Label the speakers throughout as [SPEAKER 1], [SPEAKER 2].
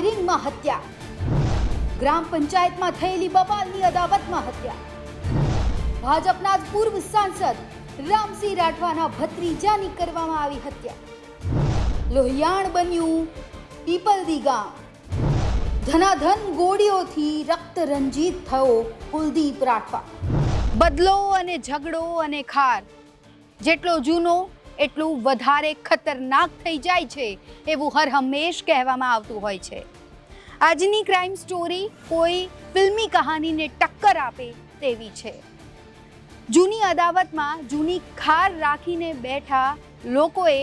[SPEAKER 1] ફાયરિંગમાં હત્યા. ગ્રામ પંચાયતમાં થયેલી બબાલની અદાવતમાં હત્યા. ભાજપના જ પૂર્વ સાંસદ રામસિંહ રાઠવાના ભત્રીજાની કરવામાં આવી હત્યા. લોહિયાણ બન્યું પીપલદી ગામ. ધનાધન ગોળીઓથી રક્ત રંજીત થયો કુલદીપ રાઠવા. બદલો અને ઝઘડો અને ખાર. જેટલો જૂનો એટલું વધારે ખતરનાક થઈ જાય છે એવું હર હંમેશ કહેવામાં આવતું હોય છે. આજની ક્રાઇમ સ્ટોરી કોઈ ફિલ્મી કહાનીને ટક્કર આપે તેવી છે. જૂની અદાવતમાં જૂની ખાર રાખીને બેઠા લોકોએ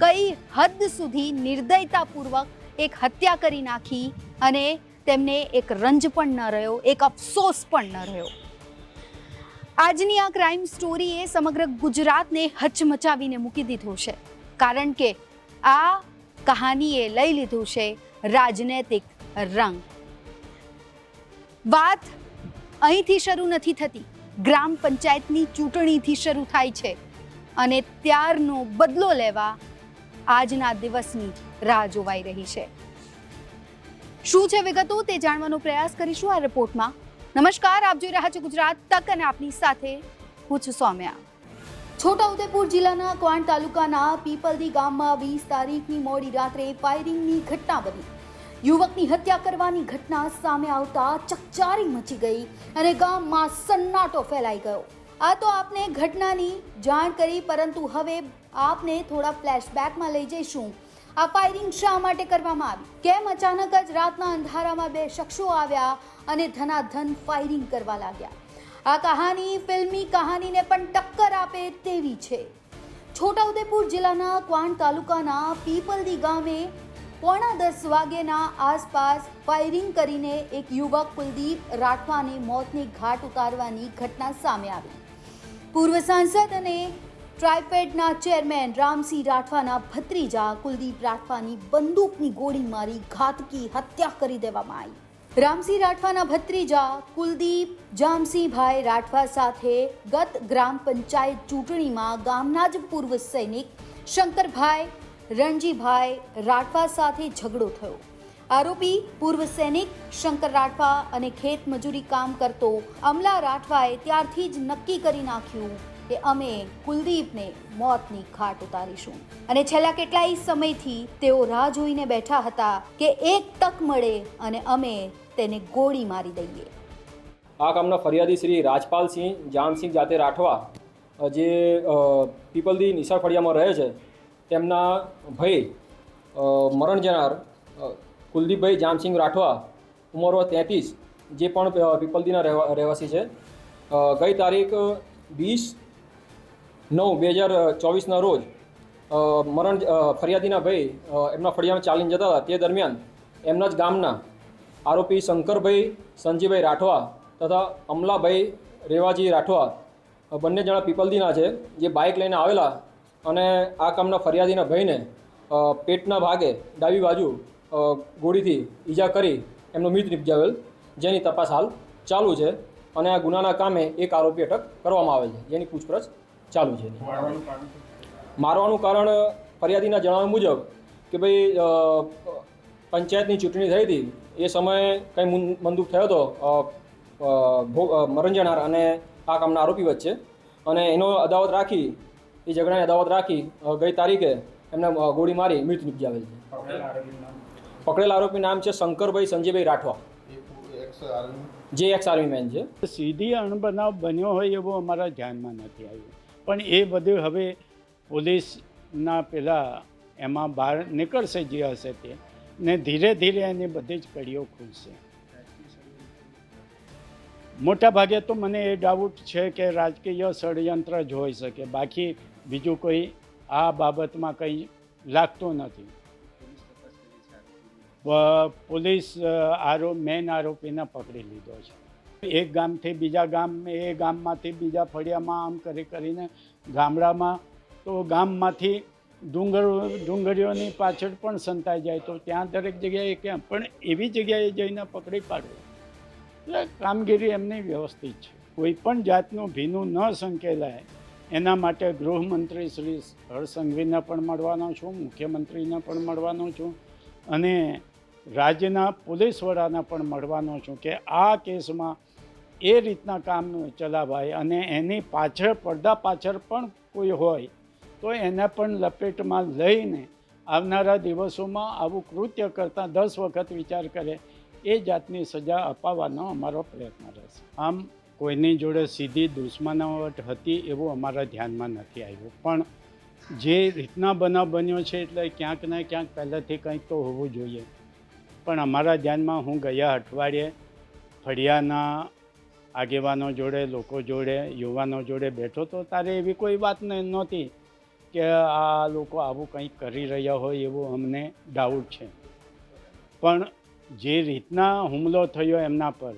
[SPEAKER 1] કઈ હદ સુધી નિર્દયતાપૂર્વક એક હત્યા કરી નાખી અને તેમને એક રંજ પણ ન રહ્યો, એક અફસોસ પણ ન રહ્યો. આજની આ ક્રાઇમ સ્ટોરીએ સમગ્ર ગુજરાતને હચમચાવીને મૂકી દીધું છે. કારણ કે આ કહાનીએ લઈ લીધું છે રાજનૈતિક રંગ. વાત અહીંથી શરૂ નથી થતી. ગ્રામ પંચાયતની ચૂંટણીથી શરૂ થાય છે અને ત્યારનો બદલો લેવા આજના દિવસની રાહ જોવાઈ રહી છે. શું છે વિગતો તે જાણવાનો પ્રયાસ કરીશું આ રિપોર્ટમાં નમસ્કાર, આપ જોઈ રહ્યા છો ગુજરાત તક અને આપની સાથે હું છું સૌમ્યા. છોટાઉદેપુર જિલ્લાના ક્વાંટ તાલુકાના પીપલદી ગામમાં વીસ તારીખની મોડી રાત્રે ફાયરિંગની ઘટના બની. યુવકની હત્યા કરવાની ઘટના સામે આવતા ચકચારી મચી ગઈ અને ગામમાં સન્નાટો ફેલાઈ ગયો. આ તો આપને ઘટનાની જાણ કરી, પરંતુ હવે આપને થોડા ફ્લેશબેકમાં લઈ જઈશું. આ ફાયરિંગ શા માટે કરવામાં આવી? કેમ અચાનક જ રાતના અંધારામાં બે શખ્સો આવ્યા અને ધનાધન ફાયરિંગ કરવા લાગ્યા? આ કહાની ફિલ્મી કહાનીને પણ ટક્કર આપે તેવી છે. છોટાઉદેપુર જિલ્લાના ક્વાંટ તાલુકાના પીપલદી ગામે પોણા દસ વાગ્યાના આસપાસ ફાયરિંગ કરીને એક યુવક કુલદીપ રાઠવાને મોતની ઘાટ ઉતારવાની ઘટના સામે આવી. પૂર્વ સાંસદ અને ટ્રાયફેડના ચેરમેન રામસિંહ રાઠવાના ભત્રીજા કુલદીપ રાઠવાની બંદૂકની ગોળી મારી ઘાતકી હત્યા કરી દેવામાં આવી. રામસિંહ રાઠવાના ભત્રીજા કુલદીપ જામસિંહભાઈ રાઠવા સાથે ગત ગ્રામ પંચાયત ચૂંટણીમાં ગામના જ પૂર્વ સૈનિક શંકરભાઈ રણજીભાઈ રાઠવા સાથે ઝઘડો થયો. આરોપી પૂર્વ સૈનિક શંકર રાઠવા અને ખેત મજૂરી કામ કરતો અમલા રાઠવાએ ત્યારથી જ નક્કી કરી નાખ્યું કે અમે કુલદીપને મોતની ખાટ ઉતારીશું. અને છેલ્લા કેટલાય સમયથી તેઓ રાહ જોઈને બેઠા હતા કે એક તક મળે અને અમે તેને ગોળી મારી દઈએ.
[SPEAKER 2] આ કામના ફરિયાદી શ્રી રાજપાલસિંહ જામસિંહ જાતે રાઠવા જે પીપલદી નિશાળ ફળિયામાં રહે છે, તેમના ભાઈ મરણ જનાર કુલદીપભાઈ જામસિંહ રાઠવા, ઉંમર તેત્રીસ, જે પણ પીપલદીના રહેવા, રહેવાસી છે. ગઈ તારીખ વીસ નવ, બે હજાર ચોવીસના રોજ મરણ ફરિયાદીના ભાઈ એમના ફળિયામાં ચાલીને જતા હતા. તે દરમિયાન એમના જ ગામના આરોપી શંકરભાઈ સંજીભાઈ રાઠવા તથા અમલાભાઈ રેવાજી રાઠવા બંને જણા પીપલદીના છે, જે બાઇક લઈને આવેલા અને આ કામના ફરિયાદીના ભાઈને પેટના ભાગે ડાબી બાજુ ગોળીથી ઈજા કરી એમનો મૃત નિપજાવેલ. જેની તપાસ હાલ ચાલુ છે અને આ ગુનાના કામે એક આરોપી અટક કરવામાં આવેલ છે. જેની પૂછપરછ ચાલુ છે. મારવાનું કારણ ફરિયાદીના જણાવ્યા મુજબ કે ભાઈ પંચાયતની ચૂંટણી થઈ હતી. એ સમયે કંઈ મંદુક બંદૂક થયો હતો. અ, અ, ભો- અ, મરણ જનાર અને આ કામના આરોપી વચ્ચે. અને એનો અદાવત રાખી એ ઝઘડાની અદાવત રાખી ગઈ તારીખે એમને ગોળી મારી મૃત નિપજાવેલ છે. પકડેલા આરોપી નામ? છે શંકરભાઈ સંજયભાઈ રાઠવા. જે એક્સ આર્મી મેન છે.
[SPEAKER 3] સીધી અણબનાવ બન્યો હોય એવો અમારા ધ્યાનમાં નથી આવ્યું. પણ એ બધું હવે પોલીસના પેલા એમાં બહાર નીકળશે જે હશે તે, ને ધીરે ધીરે એની બધી જ કડીઓ ખુલશે. મોટા ભાગે તો મને એ ડાઉટ છે કે રાજકીય ષડયંત્ર જ હોઈ શકે. બાકી બીજું કોઈ આ બાબતમાં કંઈ લાગતું નથી. પોલીસ આરો, મેન આરોપીને પકડી લીધો છે. એક ગામથી બીજા ગામ, એ ગામમાંથી બીજા ફળિયામાં આમ કરી કરીને ગામડામાં, તો ગામમાંથી ડુંગર, ડુંગરીઓની પાછળ પણ સંતાઈ જાય. તો ત્યાં દરેક જગ્યાએ ક્યાં પણ એવી જગ્યાએ જઈને પકડી પાડવું. એટલે કામગીરી એમની વ્યવસ્થિત છે. કોઈ પણ જાતનું ભીનું ન સંકેલાય. એના માટે ગૃહમંત્રી શ્રી હરસંઘવીને પણ મળવાનો છું, મુખ્યમંત્રીને પણ મળવાનો છું અને રાજ્યના પોલીસ વડાને પણ મળવાનો છું કે આ કેસમાં એ રીતના કામ ચલાવાય અને એની પાછળ, પડદા પાછળ પણ કોઈ હોય, તો એને પણ લપેટમાં લઈને આવનારા દિવસોમાં આવું કૃત્ય કરતાં દસ વખત વિચાર કરે, એ જાતની સજા અપાવવાનો અમારો પ્રયત્ન રહેશે. આમ, કોઈની જોડે સીધી દુશ્મનાવટ હતી એવું અમારા ધ્યાનમાં નથી આવ્યું. પણ જે રીતના બનાવ બન્યો છે એટલે ક્યાંક ને ક્યાંક પહેલાંથી કંઈક તો હોવું જોઈએ. પણ અમારા ધ્યાનમાં હું ગયા અઠવાડિયે ફળિયાના આગેવાનો જોડે, લોકો જોડે, યુવાનો જોડે બેઠો તો તારે એવી કોઈ વાત નહોતી કે આ લોકો આવું કંઈક કરી રહ્યા હોય એવું અમને ડાઉટ છે. પણ જે રીતના હુમલો થયો એમના પર,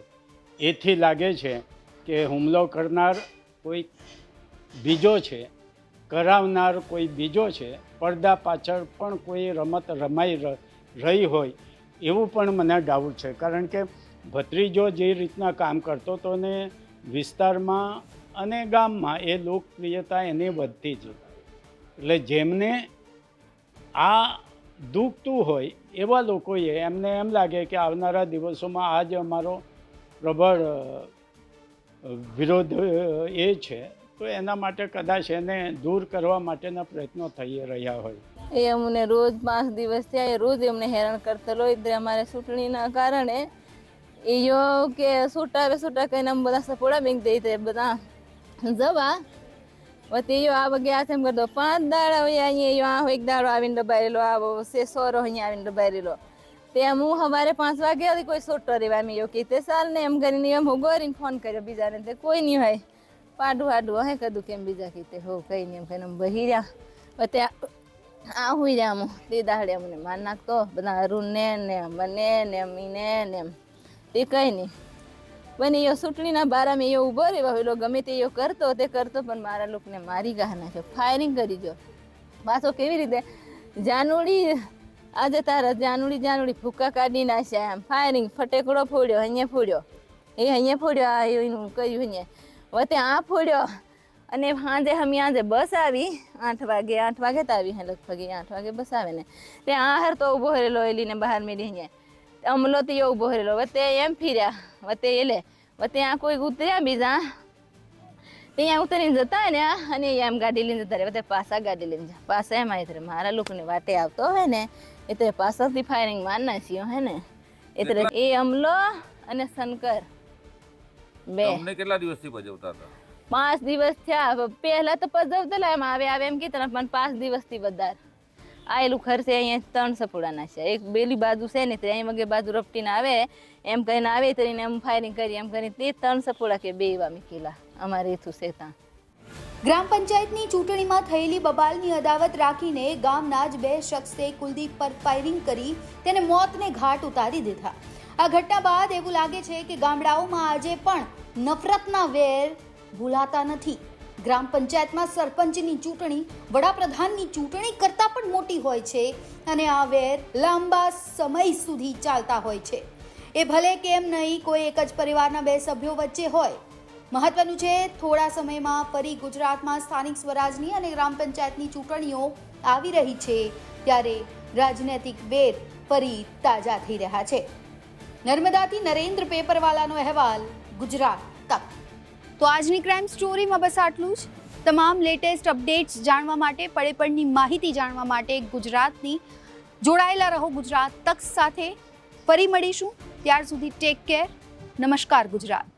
[SPEAKER 3] એથી લાગે છે કે હુમલો કરનાર કોઈ બીજો છે, કરાવનાર કોઈ બીજો છે, પડદા પાછળ પણ કોઈ રમત રમાઈ રહી હોય એવું પણ મને ડાઉટ છે. કારણ કે ભત્રીજો જે રીતના કામ કરતો હતો ને વિસ્તારમાં અને ગામમાં એ લોકપ્રિયતા એની વધતી જ. એટલે જેમને આ દુખતું હોય એવા લોકોએ એમને એમ લાગે કે આવનારા દિવસોમાં આ જ અમારો પ્રબળ વિરોધ એ છે, તો એના માટે કદાચ એને દૂર કરવા માટેના પ્રયત્નો થઈ રહ્યા હોય.
[SPEAKER 4] એ અમને રોજ પાંચ દિવસ થયા રોજ એમને હેરાન કરતા હોય અમારે ચૂંટણીના કારણે કે છૂટા કહીને નામ બધા સપોડા બેંક દઈ દે બધા જવા વતી આ વગે આ તેમ કરતો પાંચ દાડા હોય અહીંયા યો આ એક દાડો આવીને દબાયેલો આવો સે સોરો અહીંયા આવીને દબાયેલો તે હું સવારે પાંચ વાગે હતી કોઈ સોટો રેવા મેં કે તે સાલ ને એમ કરીને એમ હું ગોરીને ફોન કર્યો બીજાને તે કોઈ નહીં હોય પાડું હાડું હે કદું કેમ બીજા કીતે હો કઈ નહીં એમ કહીને બહી રહ્યા વતે આ હુઈ રહ્યા હું તે દાડે અમને માર નાખતો બધા અરુણ ને ને મને ને મીને ને એમ તે કઈ નહીં બને એ ચૂંટણીના બારામાં એ ઊભો રહ્યો પેલો ગમે તે એ કરતો તે કરતો પણ મારા લોકોને મારી ગાહ નાખ્યો. ફાયરિંગ કરી જો પાછો કેવી રીતે? જાનુડી, આજે તારા જાનુડી જાનુડી ફૂકા કાઢી નાખ્યા એમ. ફાયરિંગ ફટેકડો ફોડ્યો, અહીંયા ફોડ્યો. એ અહીંયા ફોડ્યો, આ એનું કર્યું અહીંયા. વતે આ ફોડ્યો. અને સાંજે અમે આજે બસ આવી. આઠ વાગે આઠ વાગે તો આવી હે લગભગ. આઠ વાગે બસ આવે ને. તે આ હાર તો ઊભો રહેલો એલીને બહાર મેળી અહીંયા અમલો તો એવું ઊભો રહેલો વતે એમ ફીર્યા. વતે એલે. વતે આ કોઈ ઉતર્યા બીજા. ત્યાં ઉતરીને જતા ને અને એમ ગાડી લઈને જતા રહે વતે પાછા ગાડી લઈને જા પાછા એમ આવી મારા લોકોને વાટે આવતો હોય ને એટલે પાછળથી ફાયરિંગ માર નાખ્યો હે ને. એટલે એ અમલો અને શંકર. બે.
[SPEAKER 5] તમને કેટલા દિવસથી ભજવતા હતા?
[SPEAKER 4] પાંચ દિવસ થયા. પહેલા તો પજવતા એમ આવે આવે એમ કીધા પણ પાંચ દિવસથી વધારે. આયેલું ખર્ચે અહીંયા ત્રણ સપોડાના છે. એક બેલી બાજુ છે ને તે અહીં વગે બાજુ રપટીને આવે, એમ કહીને આવે તરીને એમ ફાયરિંગ કરી, એમ કરીને તે ત્રણ સપોડા કે બે એવા મૂકેલા. અમારે એથું છે ત્યાં.
[SPEAKER 1] ગ્રામ પંચાયતની ચૂંટણીમાં થયેલી બબાલની અદાવત રાખીને ગામના જ બે શખ્સે કુલદીપ પર ફાયરિંગ કરી, તેને મોતને ઘાટ ઉતારી દીધા. આ ઘટના બાદ એવું લાગે છે કે ગામડાઓમાં આજે પણ નફરતના વેર ભૂલાતા નથી. ગ્રામ પંચાયતમાં સરપંચની ચૂંટણી, વડાપ્રધાનની ચૂંટણી કરતાં પણ મોટી હોય છે અને આ વેર લાંબા સમય સુધી ચાલતા હોય છે. એ ભલે કેમ નહીં, કોઈ એક જ પરિવારના બે સભ્યો વચ્ચે હોય. મહત્વનું છે, થોડા સમયમાં ફરી ગુજરાતમાં સ્થાનિક સ્વરાજની અને ગ્રામ પંચાયતની ચૂંટણીઓ આવી રહી છે, ત્યારે રાજનૈતિક વેર ફરી તાજા થઈ રહ્યા છે. નર્મદાથી નરેન્દ્ર પેપરવાલાનો અહેવાલ, ગુજરાત તક. તો આજની ક્રાઇમ સ્ટોરીમાં બસ આટલું જ. તમામ લેટેસ્ટ અપડેટ્સ જાણવા માટે પડે માહિતી જાણવા માટે ગુજરાતની જોડાયેલા રહો ગુજરાત તક સાથે. ફરી મળીશું. ત્યાર સુધી ટેક કેર નમસ્કાર ગુજરાત.